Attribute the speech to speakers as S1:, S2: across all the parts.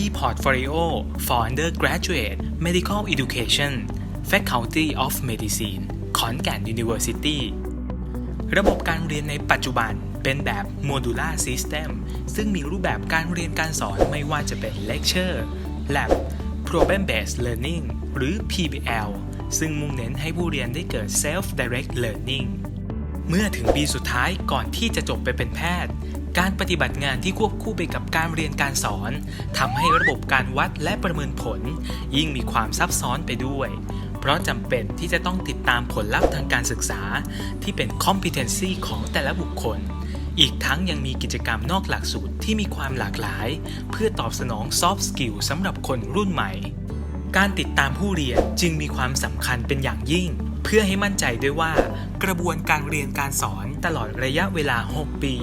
S1: e-portfolio for undergraduate medical education Faculty of Medicine ขอนแก่น University ระบบการเรียนในปัจจุบันเป็นแบบ Modular System ซึ่งมีรูปแบบการเรียนการสอนไม่ว่าจะเป็น Lecture Lab Problem Based Learning หรือ PBL ซึ่งมุ่งเน้นให้ผู้เรียนได้เกิด Self Direct Learning เมื่อถึงปีสุดท้ายก่อนที่จะจบไปเป็นแพทย์ การปฏิบัติงานที่ควบคู่ไปกับการเรียนการสอนทำให้ระบบการวัดและประเมินผล ยิ่งมีความซับซ้อนไปด้วย เพราะจำเป็นที่จะต้องติดตามผลลัพธ์ทางการศึกษา ที่เป็น competency ของแต่ละบุคคล อีกทั้งยังมีกิจกรรมนอกหลักสูตรที่มีความหลากหลาย เพื่อตอบสนอง soft skill สำหรับคนรุ่นใหม่ การติดตามผู้เรียนจึงมีความสำคัญเป็นอย่างยิ่งเพื่อให้มั่นใจด้วยว่า กระบวนการเรียนการสอนตลอดระยะเวลา 6 ปี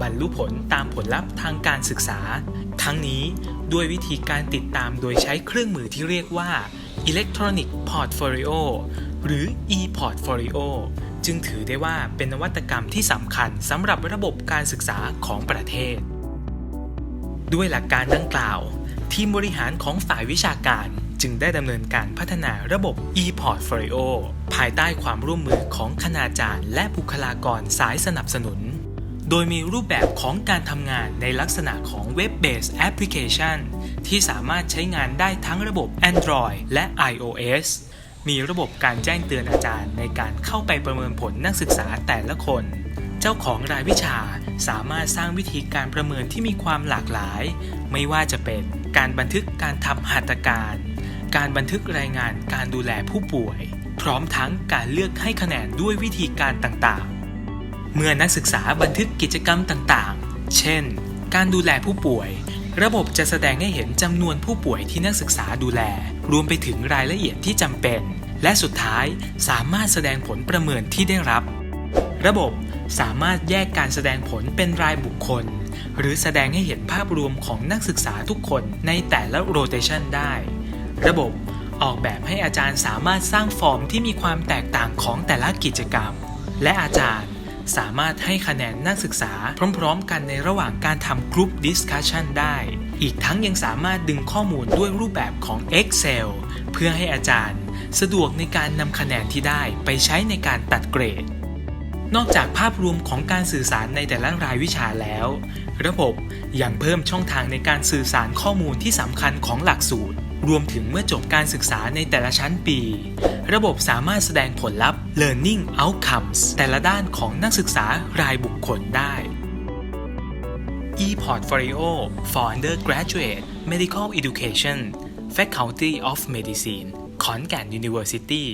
S1: บรรลุผลตามผลลัพธ์ทางการศึกษา ทั้งนี้ด้วยวิธีการติดตามโดยใช้เครื่องมือที่เรียกว่า Electronic Portfolio หรือ e-portfolio จึงถือได้ว่าเป็นนวัตกรรมที่สำคัญสำหรับระบบการศึกษาของประเทศ ด้วยหลักการดังกล่าว ทีมบริหารของฝ่ายวิชาการจึงได้ดำเนินการพัฒนาระบบ e-portfolio ภายใต้ความร่วมมือของคณาจารย์และบุคลากรสายสนับสนุน โดยมีรูปแบบของการทำงานในลักษณะของ Web-based Application ที่สามารถใช้งานได้ทั้งระบบ Android และ iOS มีระบบการแจ้งเตือนอาจารย์ในการเข้าไปประเมินผลนักศึกษาแต่ละคน เจ้าของรายวิชาสามารถสร้างวิธีการประเมินที่มีความหลากหลาย ไม่ว่าจะเป็นการบันทึกการทำหัตถการ การบันทึกรายงานการดูแลผู้ป่วย พร้อมทั้งการเลือกให้คะแนนด้วยวิธีการต่างๆ เมื่อนักศึกษาบันทึกกิจกรรมต่างๆ เช่น การดูแลผู้ป่วย ระบบจะแสดงให้เห็นจำนวนผู้ป่วยที่นักศึกษาดูแล รวมไปถึงรายละเอียดที่จำเป็น และสุดท้ายสามารถแสดงผลประเมินที่ได้รับ ระบบสามารถแยกการแสดงผลเป็นรายบุคคล หรือแสดงให้เห็นภาพรวมของนักศึกษาทุกคนในแต่ละโรเตชันได้ ระบบออกแบบให้อาจารย์สามารถสร้างฟอร์มที่มีความแตกต่างของแต่ละกิจกรรม และอาจารย์ สามารถให้คะแนนนักศึกษาพร้อมๆ กันในระหว่างการทำกรุ๊ปดิสคัชชันได้ อีกทั้งยังสามารถดึงข้อมูลด้วยรูปแบบของ Excel เพื่อให้อาจารย์ สะดวกในการนำคะแนนที่ได้ไปใช้ในการตัดเกรด นอกจากภาพรวมของการสื่อสารในแต่ละรายวิชาแล้ว ระบบยังเพิ่มช่องทางในการสื่อสารข้อมูลที่สำคัญของหลักสูตร รวมถึงเมื่อจบการศึกษาในแต่ละชั้นปี ระบบสามารถแสดงผลลัพธ์ learning outcomes แต่ละด้านของนักศึกษารายบุคคลได้ e-portfolio for undergraduate medical education Faculty of Medicine ขอนแก่น University